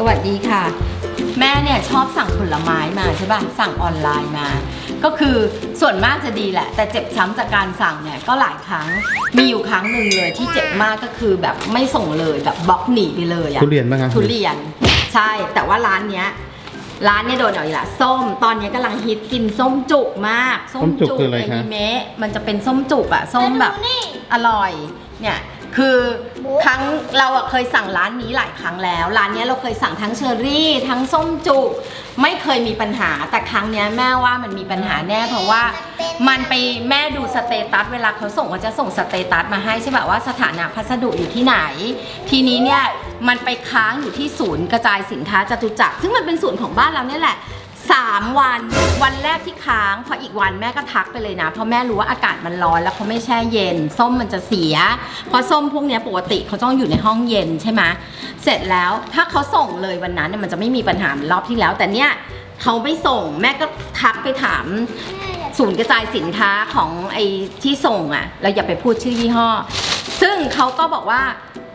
สวัสดีค่ะ แม่เนี่ยชอบสั่งผลไม้มาใช่ป่ะสั่งออนไลน์มา ก็คือส่วนมากจะดีแหละ แต่เจ็บช้ำจากการสั่งเนี่ยก็หลายครั้งมีอยู่ครั้งหนึ่งเลยที่เจ็บมากก็คือแบบไม่ส่งเลยแบบบล็อกหนีไปเลยอะทุเรียนไหมครับทุเรียนใช่แต่ว่าร้านเนี้ยร้านเนี่ยโดนเอาอีกละส้มตอนนี้กำลังฮิตกินส้มจุกมาก ส้มจุกคืออะไรคะนิเมะมันจะเป็นส้มจุกอะส้มแบบแล้วดูนี่อร่อยเนี่ย คือครั้งเราอะเคยสั่งร้านนี้หลายครั้งแล้ว ร้านเนี้ยเราเคยสั่งทั้งเชอรี่ ทั้งส้มจุกไม่เคยมีปัญหา แต่ครั้งเนี้ยแม่ว่ามันมีปัญหาแน่เพราะว่า มันไปแม่ดูสเตตัสเวลาเขาส่งเขาจะส่งสเตตัสมาให้ใช่แบบว่าสถานะพัสดุอยู่ที่ไหน ทีนี้เนี่ยมันไปค้างอยู่ที่ศูนย์กระจายสินค้าจตุจักรซึ่งมันเป็นศูนย์ของบ้านเราเนี่ยแหละ สามวัน วันแรกที่ค้างพออีกวันแม่ก็ทักไปเลยนะ เพราะแม่รู้ว่าอากาศมันร้อนแล้วเขาไม่แช่เย็น ส้มมันจะเสีย เพราะส้มพวกนี้ปกติเขาต้องอยู่ในห้องเย็นใช่ไหมเสร็จแล้วถ้าเขาส่งเลยวันนั้นมันจะไม่มีปัญหาเหมือนรอบที่แล้ว แต่เนี้ยเขาไม่ส่งแม่ก็ทักไปถามศูนย์กระจายสินค้าของไอ้ที่ส่งอะ่ะ เราอย่าไปพูดชื่อยี่ห้อ ซึ่งเขาก็บอกว่า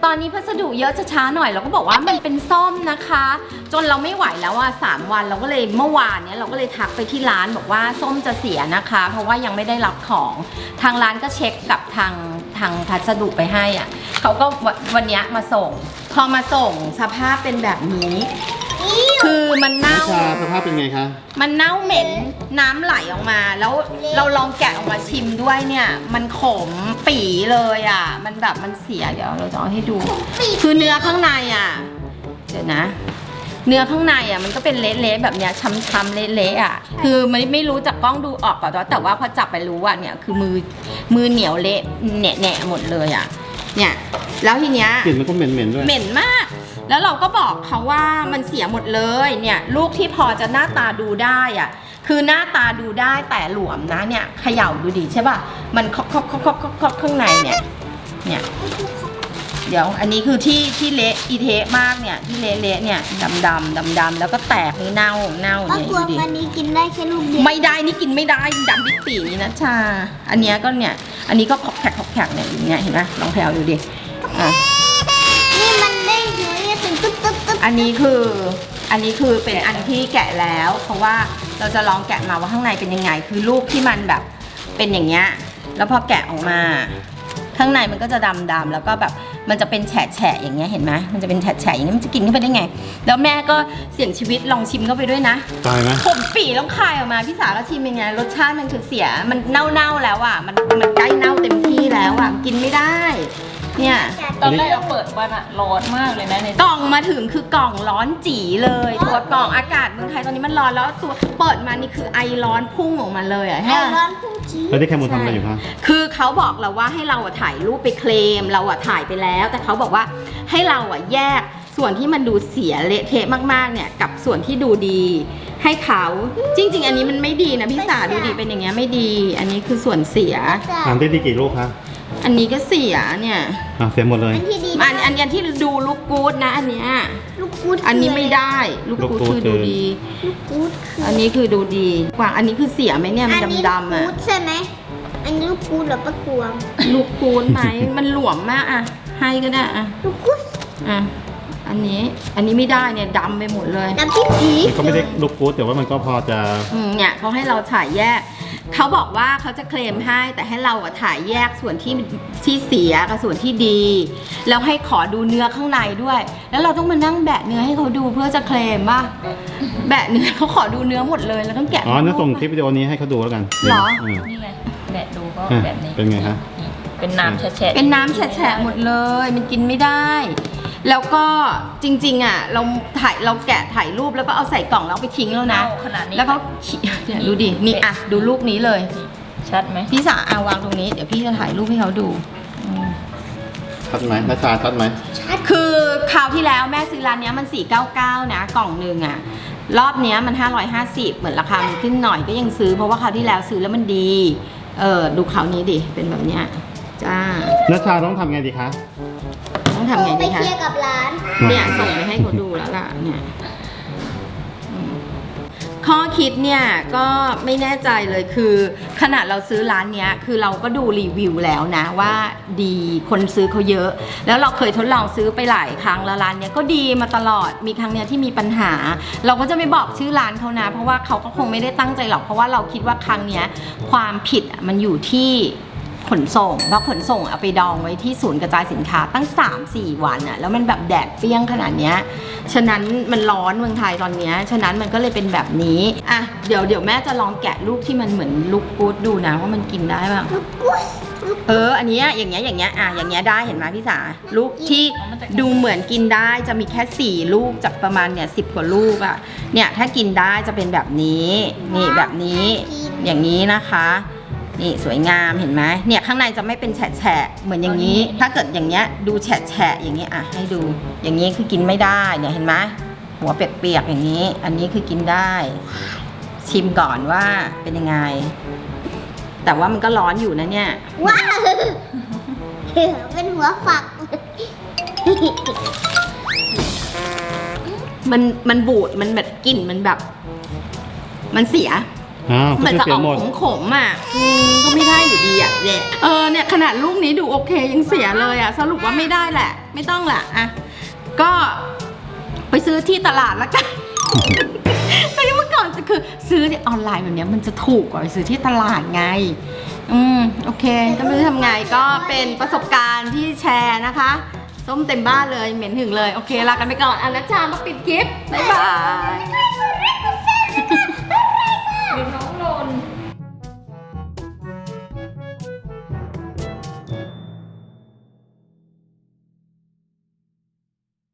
ตอนนี้พัสดุเยอะจะช้าหน่อยเราก็บอกว่ามันเป็นส้มนะคะ จนเราไม่ไหวแล้วอะสามวันเราก็เลยเมื่อวานเนี้ยเราก็เลยทักไปที่ร้านบอกว่าส้มจะเสียนะคะ เพราะว่ายังไม่ได้รับของทางร้านก็เช็คกับทางทางพัสดุไปให้อะเขาก็วันวันนี้มาส่ง พอมาส่งสภาพเป็นแบบนี้ คือมันนัเน่าชชาสภาพเป็นไงคะ มันเน่าเหม็นน้ำไหลออกมา แล้วเราลองแกะออกมาชิมด้วยเนี่ย มันขมปีเลยอะ มันแบบมันเสียเดี๋ยวเราจะเอาให้ดู คือเนื้อข้างในอะ เดี๋ยวนะ เนื้อข้างในอะมันก็เป็นเละๆแบบเนี้ยช้ำๆเละๆอะ คือมันไม่รู้จากกล้องดูออกก่อนแต่ว่าพอจับไปรู้ว่าเนี่ยคือมือมือเหนียวเละแหนะๆหมดเลยอะ เนี่ย แล้วทีเนี้ย กลิ่นมันก็เหม็นๆด้วย เหม็นมาก แล้วเราก็บอกเขาว่ามันเสียหมดเลยเนี่ยลูกที่พอจะหน้าตาดูได้อะคือหน้าตาดูได้แต่หลวมนะเนี่ยเขย่าดูดิใช่ป่ะมันเคาะเคาะเคาะเคาะเคาะเคาะข้างในเนี่ยเนี่ยเดี๋ยวอันนี้คือที่ที่เละอีเทะมากเนี่ยที่เละเละเนี่ยดำดำดำดำแล้วก็แตกนี่เน่าเน่าก็เนี่ยกลัวดูดิวันนี้กินได้แค่ลูกเดียวไม่ได้นี่กินไม่ได้ดำบิ๊กปีนี่นะชา อันเนี้ยก็เนี่ย อันนี้ก็ขอบแขกขอบแขกเนี่ยอย่างเงี้ยเห็นไหมลองแผลวดูดิอะ อันนี้คืออันนี้คือเป็นอันที่แกะแล้ว เพราะว่าเราจะลองแกะมาว่าข้างในเป็นยังไง คือลูกที่มันแบบเป็นอย่างเงี้ยแล้วพอแกะออกมา ข้างในมันก็จะดำดำๆแล้วก็แบบมันจะเป็นแฉะแฉะๆอย่างเงี้ยเห็นไหมมันจะเป็นแฉะแฉะๆอย่างเงี้ยมันจะกินเข้าไปได้ไง แล้วแม่ก็เสี่ยงชีวิตลองชิมเข้าไปด้วยนะตายไหมผมปีต้องคายออกมาพี่สาวก็ชิมยังไงรสชาติมันคือเสียมันเน่าๆแล้วอะมันมันใกล้เน่าเต็มที่แล้วอะกินไม่ได้ เนี่ย ตอนแรกเราเปิดวันอะร้อนมากเลยนะในกล่องมาถึงคือกล่องร้อนจีเลยตัวกล่องอากาศเมืองไทยตอนนี้มันร้อนแล้วตัวเปิดมานี่คือไอร้อนพุ่งออกมาเลยอะไอ้ฮะร้อนพุ่งจี๊ดแล้วที่แคมูลทำอะไรอยู่คะคือเขาบอกเราว่าให้เราอะถ่ายรูปไปเคลมเราอะถ่ายไปแล้ว แต่เขาบอกว่าให้เราอะแยกส่วนที่มันดูเสียเละเทะมากๆเนี่ยกับส่วนที่ดูดี ให้เขาจริง ๆ อันนี้มันไม่ดีนะพี่สาดูดีเป็นอย่างเงี้ยไม่ดี อันนี้คือส่วนเสียทานได้ดีกี่ลูกคะ อันนี้ก็เสียเนี่ย อะเสียหมดเลย อันที่ดีอันอันอันที่ดูลูกกู๊ดนะ อันเนี้ย ลูกกูดอันนี้ไม่ได้ ลูกกู๊ดคือดูดี ลูกกูดคืออันนี้คือดูดีกว่าอันนี้คือเสียไหมเนี่ยมันอันนี้ดำๆลูอะกกูดใช่ไหมอันนี้ลูกกูดเหรือปะกวง ลูกกูนไหม มันหลวมมากอะ ให้ก็ได้อะ ลูกกูดอะ อันนี้ อันนี้ไม่ได้เนี่ยดำไปหมดเลย น้ำจิ้มจี๊ดมันก็ไม่ได้ลูกกู๊ดแต่ว่ามันก็พอจะ อืมเนี่ยเขาให้เราถ่ายแยก เขาบอกว่าเขาจะเคลมให้แต่ให้เราอะถ่ายแยกส่วนที่ที่เสียกับส่วนที่ดี แล้วให้ขอดูเนื้อข้างในด้วย แล้วเราต้องมานั่งแบะเนื้อให้เขาดูเพื่อจะเคลมว่าแบะเนื้อเขาขอดูเนื้อหมดเลยแล้วต้องแกะอ๋อนั่นส่งคลิปวิดีโอนี้ให้เขาดูแล้วกันเหรอ มนี่ไงแบะดูก็อะแบบนี้เป็นไงคะนี่เป็นน้ำแฉะๆเป็นน้ำแฉะๆหมดเลย มันกินไม่ได้ แล้วก็จริงๆอะเราถ่ายเราแกะถ่ายรูปแล้วก็เอาใส่กล่องแล้วเอาไปทิ้งแล้วนะเน่าขนาดนี้ แล้วก็ขีเนี่ยดูดินี่อะดูลูกนี้เลย ชัดไหมพี่สาอาวางตรงนี้ เดี๋ยวพี่จะถ่ายรูปให้เขาดูอืมชัดไหมนัชชาชัดไหม คือคราวที่แล้วแม่ซื้อร้านเนี้ยมัน 499 นะ กล่องหนึ่งอะรอบเนี้ยมัน 550 เหมือนราคามันขึ้นหน่อยก็ยังซื้อ เพราะว่าคราวที่แล้วซื้อแล้วมันดี เออดูคราวนี้ดิ เป็นแบบเนี้ยจ้า นัชชาต้องทำไงดีคะ ต้องทำไงไปดีคะ เคลียร์กับร้าน เนี่ยส่งไปให้เขาดูแล้วล่ะเนี่ยอืมขข้อคิดเนี่ยก็ไม่แน่ใจเลยคือขนาดเราซื้อร้านเนี้ยคือเราก็ดูรีวิวแล้วนะว่าดีคนซื้อเขาเยอะ แล้วเราเคยทดลองซื้อไปหลายครั้งแล้วร้านเนี้ยก็ดีมาตลอดมีครั้งเนี้ยที่มีปัญหา เราก็จะไม่บอกชื่อร้านเขานะเพราะว่าเขาก็คงไม่ได้ตั้งใจหรอกเพราะว่าเราคิดว่าครั้งเนี้ยความผิดอะมันอยู่ที่ ขนส่งเพราะขนส่งเอาไปดองไว้ที่ศูนย์กระจายสินค้าตั้ง 3-4 วันอะแล้วมันแบบแดดเปรี้ยงขนาดเนี้ยฉะนั้นมันร้อนเมืองไทยตอนเนี้ยฉะนั้นมันก็เลยเป็นแบบนี้อะเดี๋ยวเดี๋ยวแม่จะลองแกะลูกที่มันเหมือนลูกกูดดูนะว่ามันกินได้ป่ะลูกกุสเออ อันเนี้ยอย่างเงี้ย อย่างเงี้ย อะ อย่างเงี้ยได้ เห็นไหมพี่สา ลูกที่ดูเหมือนกินได้จะมีแค่สี่ลูกจากประมาณเนี่ยสิบกว่าลูกอะเนี่ย ถ้ากินได้จะเป็นแบบนี้ นี่แบบนี้ อย่างนี้นะคะ นี่สวยงามเห็นไหมเนี่ยข้างในจะไม่เป็นแฉะๆเหมือนอย่างนี้ ถ้าเกิดอย่างเงี้ยดูแฉะๆอย่างนี้อะให้ดูอย่างนี้คือกินไม่ได้เนี่ยเห็นไหมหัวเปียกๆอย่างนี้ อันนี้คือกินได้ ชิมก่อนว่าเป็นยังไง แต่ว่ามันก็ร้อนอยู่นะเนี่ยว้าวเป็นหัวฝัก มันมันบูดมันแบบกลิ่นมันแบบ มันเสีย อ้าวมันก็จะเสีอยอกหมดขมขมๆอะอืมก็ไม่ได้อยู่ดีอะแหละเออเนี่ยขนาดลูกนี้ดูโอเคยังเสียเลยอะ สรุปว่าไม่ได้แหละ ไม่ต้องแหละอะก็ไปซื้อที่ตลาดละกันแต่เมื่อก่อนจะคือซื้อในออนไลน์แบบเนี้ยมันจะถูกกว่าไปซื้อที่ตลาดไง อืมโอเค ก็ไม่รู้ทำไงก็เป็นประสบการณ์ที่แชร์นะคะ ส้มเต็มบ้านเลยเหม็นถึงเลย โอเคลากันไปก่อนอะนัชชามาปิดคลิปบ๊ายบาย